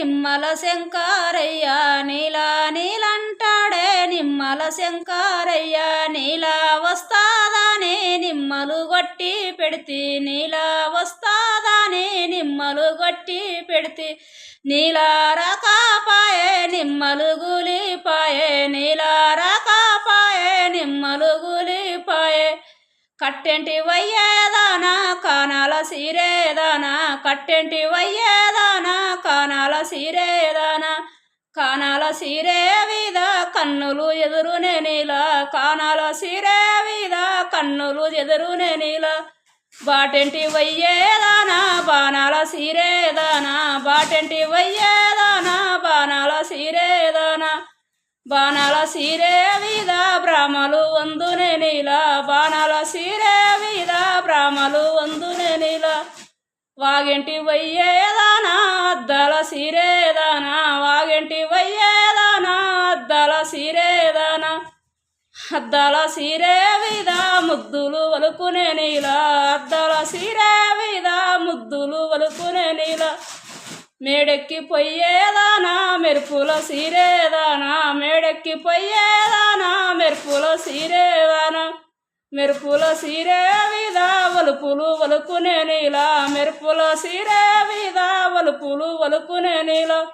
నిమ్మల శంకారయ్య నీలా నీలంటాడే నిమ్మల శంకారయ్య నీలా వస్తాదానే నిమ్మలు కొట్టి పెడితే నీలా వస్తాదానే నిమ్మలు కొట్టి పెడితే నీలా రకాపాయే నిమ్మలు గులిపాయే నీలా రకాపాయే నిమ్మలు గులిపాయే. కట్టెంటి వయ్యేదానా కానాల సీరేదానా కట్టెంటి వయ్యే సీరేదాన కానాల సీరే వీద కన్నులు ఎదురునే నీల కానాల సీరే వీద కన్నులు ఎదురునే నీల. బాటెంటి వయ్యేదానా బాణాల సీరేదానా బాటెంటి వయ్యేదానా బాణాల సీరేదానా బాణాల సీరే వీద బ్రాహ్మలు వందునే నీల బాణాల సీరే వీద బ్రాహ్మలు వందునే నీల. వాగంటి వయ్యేదానా అద్దాల సీరే సీరేదానా అద్దాల సీరే విదా ముద్దులు వలుకునే నీల. అద్దాల సీరే విదా ముద్దులు వలుకునే నీల. మేడెక్కి పొయ్యేదానా మెరుపుల సీరేదానా మేడెక్కి పొయ్యేదానా మెరుపుల సీరేదానా మెరుపుల సీరే విదా వలుపులు వలుకునే నీల. మెరుపుల సీరే విదా వలుపులు వలుకునే నీల.